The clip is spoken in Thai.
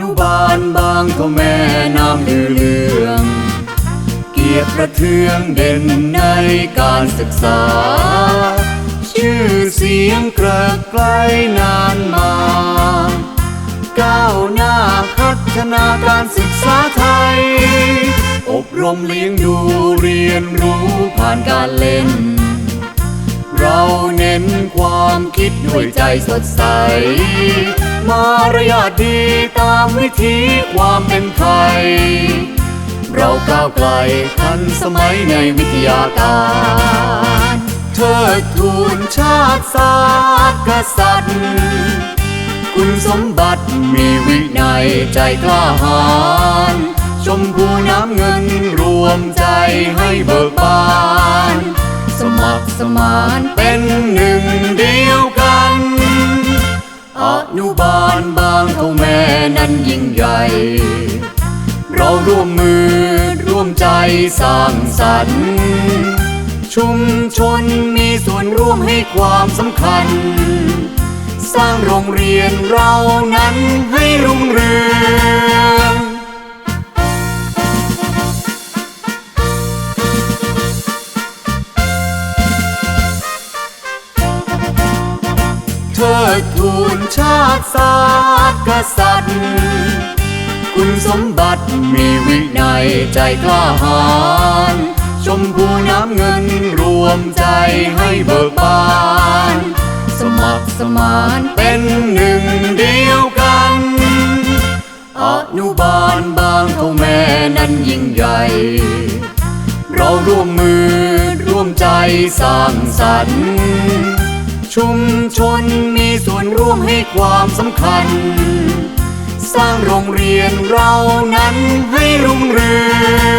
นุบานบางก็แม่น้ำลือเลือง เกียรติประเทืองเด่นในการศึกษา ชื่อเสียงเกริกไกลนานมา ก้าวหน้าพัฒนาการศึกษาไทย อบรมเลี้ยงดูเรียนรู้ผ่านการเล่น เราเน้นความ ความคิดด้วยใจสดใส มารยาทดีตามวิถีความเป็นไทย เราก้าวไกลทันสมัยในวิทยาการเทิดทูนชาติศาสตร์กษัตริย์คุณสมบัติมีวินัยใจกล้าหาญชมพูน้ำเงินรวมใจให้เบิกบาน สมัครสมานเป็น ยิ่งใหญ่ เราร่วมมือร่วมใจสร้างสรรค์ ชุมชนมีส่วนร่วมให้ความสำคัญ สร้างโรงเรียนเรานั้นให้รุ่งเรืองเทิดทูนชาติศาสตร์กษัตริย์ คุณสมบัติมีวินัยใจกล้าหาญชมพูน้ำเงินรวมใจให้เบิกบาน สมัครสมานเป็นหนึ่งเดียวกันอนุบาลบางเท่าแม่นั้นยิ่งใหญ่ เราร่วมมือร่วมใจสร้างสรรค์ชุมชนมีส่วนร่วมให้ความสำคัญ เรียนเรานั้นให้รุ่งเรือง